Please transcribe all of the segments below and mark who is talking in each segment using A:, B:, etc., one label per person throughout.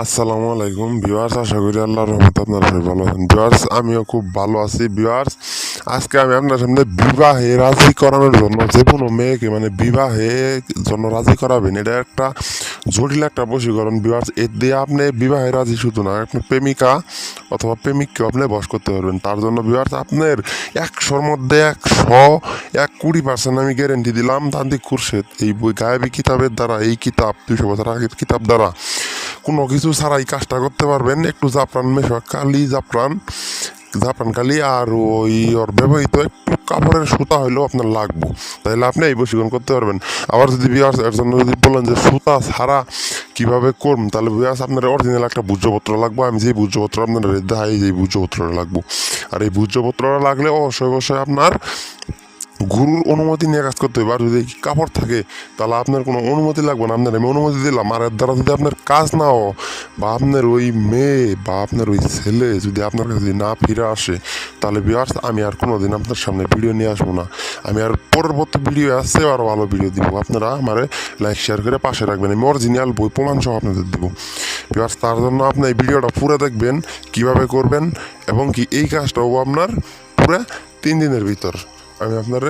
A: আসসালামু আলাইকুম ভিউয়ার্স, আশা করি আল্লাহ রহমতে আপনারা সবাই ভালো আছেন। ভিউয়ার্স, আমিও খুব ভালো আছি। ভিউয়ার্স, আজকে আমি আপনার সামনে বিবাহে রাজি করানোর জন্য যে কোনো মেয়েকে মানে বিবাহে জন্য রাজি করাবেন, এটা একটা জটিল একটা বশীকরণ ভিউয়ার্স, এর দিয়ে আপনি বিবাহে রাজি শুধু না আপনার প্রেমিকা অথবা প্রেমিককেও আপনি বস করতে পারবেন। তার জন্য ভিউয়ার্স, আপনার একশোর মধ্যে একশো, এক কুড়ি পার্সেন্ট আমি গ্যারেন্টি দিলাম তান্ত্রিক খুরশেদ, এই বই গায়েবী কিতাবের দ্বারা, এই কিতাব দুশো বছর আগের কিতাব দ্বারা। কোনো কিছু ছাড়াই কাজটা করতে পারবেন। একটু জাফরান মেশক কালি জাফরান জাফরান কালি আর ওই ওর ব্যবহৃত একটু কাপড়ের সুতা হইলেও আপনার লাগবো। তাহলে আপনি এই বসীকরণ করতে পারবেন। আবার যদি বিয়ার্স এর জন্য যদি বলেন যে সুতা ছাড়া কীভাবে করুন তাহলে বিয়ার্স আপনার অরিজিনাল একটা ভূজ্যপত্র লাগবে। আমি যেই ভূজ্যপত্র আপনার দেখাই, যেই ভূজ্যপত্রটা লাগবো। আর এই ভূজ্যপত্রটা লাগলে অবশ্যই অবশ্যই আপনার গুরুর অনুমতি নিয়ে কাজ করতে হবে। আর যদি কাপড় থাকে, তাহলে আপনার কোনো অনুমতি লাগবে না। আপনার আমি অনুমতি দিলাম। আর এর দ্বারা যদি আপনার কাজ না হয় বা আপনার ওই মেয়ে, বা আপনার ওই ছেলে যদি আপনার কাছে যদি না ফিরে আসে, তাহলে বিয়ার্স আমি আর কোনো দিন আপনার সামনে ভিডিও নিয়ে আসব না। আমি আর পরবর্তী ভিডিও আসছে আরও ভালো ভিডিও দিব। আপনারা আমার লাইক শেয়ার করে পাশে রাখবেন। আমি অরিজিনাল বই, প্রমাণ সহ আপনাদের দেবো। বিয়ার্স তার জন্য আপনি এই ভিডিওটা পুরো দেখবেন, কীভাবে করবেন, এবং কি এই কাজটাও আপনার পুরো তিন দিনের ভিতর। আমি আপনার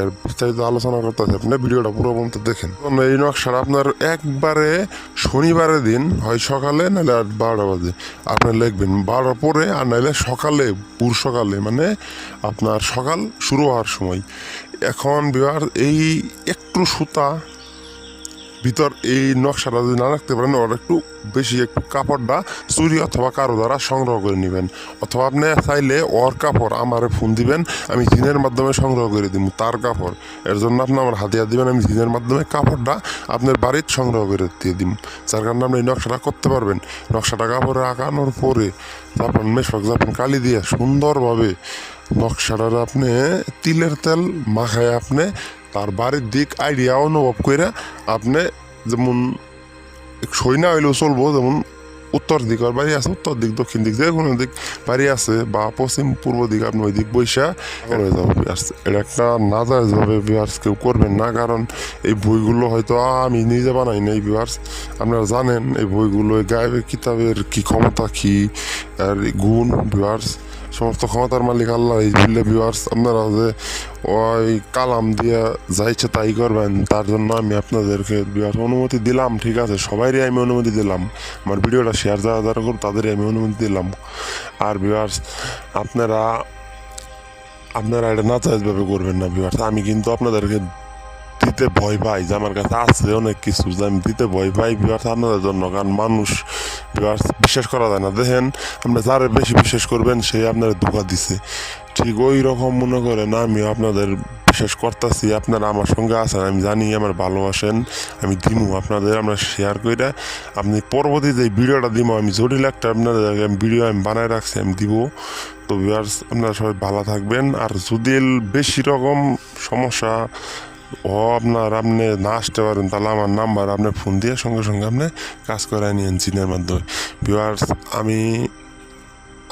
A: এর বিস্তারিত আলোচনা করতেছি আপনি ভিডিওটা পুরো পর্যন্ত দেখেন। এই নকশাটা আপনার একবারে শনিবারের দিন, হয় সকালে, নাহলে আর বারোটা বাজে, আপনি লিখবেন। বারোটার পরে, আর নাহলে সকালে পুর সকালে মানে আপনার সকাল শুরু হওয়ার সময়। এখন বিবার এই একটু সুতা ভিতর এই নকশাটা যদি না রাখতে পারেন, ওর একটু বেশি একটু কাপড়টা চুরি অথবা কারও দ্বারা সংগ্রহ করে নেবেন। অথবা আপনি চাইলে ওর কাপড় আমারে ফোন দিবেন, আমি জিনের মাধ্যমে সংগ্রহ করে দিব তার কাপড়। এর জন্য আপনি আমার হাতিয়া দিবেন, আমি জিনের মাধ্যমে কাপড়টা আপনার বাড়ির সংগ্রহ করে দিয়ে দিব যার কারণে আপনি এই নকশাটা করতে পারবেন। নকশাটা কাপড়ে আঁকানোর পরে যখন মেশক যখন কালি দিয়ে সুন্দরভাবে নকশাটার আপনি তিলের তেল মাখায় আপনি তার বাড়ির দিক আইডিয়া অনুভব করে আপনি যেমন না হইলেও চলবো, যেমন উত্তর দিক আর বাড়ি আছে, উত্তর দিক, দক্ষিণ দিক, যে কোনো দিক বাড়ি আছে বা পশ্চিম পূর্ব দিক আপনি ওই দিক বৈশা এটা একটা নাজায়জভাবে বিয়ার্স কেউ করবেন না, কারণ এই বইগুলো হয়তো আমি নিজে বানাই না এই বিয়ার্স আপনারা জানেন এই বইগুলো গায়েবের, কিতাবের কি ক্ষমতা, কি আর গুণ বিয়ার্স সমস্ত ক্ষমতার মালিক আল্লাহ বিল্লে ভিউয়ার্স আপনারা যে ওই কালাম দিয়ে যা ইচ্ছে তাই করবেন, তার জন্য আমি আপনাদেরকে ভিউয়ার্স অনুমতি দিলাম, ঠিক আছে? সবাইরই আমি অনুমতি দিলাম। আমার ভিডিওটা শেয়ার যারা যারা করুন, তাদেরই আমি অনুমতি দিলাম। আর ভিউয়ার্স আপনারা আপনারা এটা নাচাইজভাবে করবেন না ভিউয়ার্স আমি কিন্তু আপনাদেরকে দিতে ভয় পাই, যে আমার কাছে আছে অনেক কিছু, যে আমি দিতে ভয় পাই ভিউয়ার্স আপনাদের জন্য, কারণ মানুষ ভিউয়ার্স বিশ্বাস করা যায় না। দেখেন, আপনি যারে বেশি বিশ্বাস করবেন, সে আপনার ধোকা দিছে। ঠিক ওই রকম মনে করেন, আমিও আপনাদের বিশ্বাস করতেছি, আপনারা আমার সঙ্গে আছেন, আমি জানি, আমার ভালোবাসেন, আমি দিমু আপনাদের, আমরা শেয়ার করে আপনি পরবর্তী যে ভিডিওটা দিব আমি জটিল একটা আপনাদের ভিডিও আমি বানায় রাখছি, আমি দিব। তো ভিউয়ার্স আপনারা সবাই ভালো থাকবেন, আর যদি বেশি রকম সমস্যা ও আপনার আপনি না আসতে পারেন, তাহলে আমার নাম্বার আপনি ফোন দিয়ে সঙ্গে সঙ্গে আপনি কাজ করে নিয়েন চিনের মাধ্যমে। ভিউয়ার্স আমি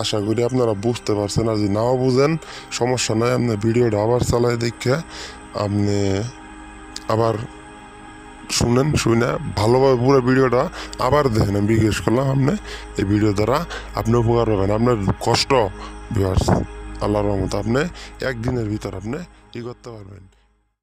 A: আশা করি আপনারা বুঝতে পারছেন, আর যদি নাও বুঝেন, সমস্যা নয় আপনি ভিডিওটা আবার চালাই দেখে আপনি আবার শুনেন, শুনে ভালোভাবে পুরো ভিডিওটা আবার দেখেন। আমি জিজ্ঞেস করলাম, আপনি এই ভিডিও দ্বারা আপনি উপকার পাবেন? আপনার কষ্ট ভিউয়ার্স আল্লাহর রহমত আপনি একদিনের ভিতর আপনি ই করতে পারবেন।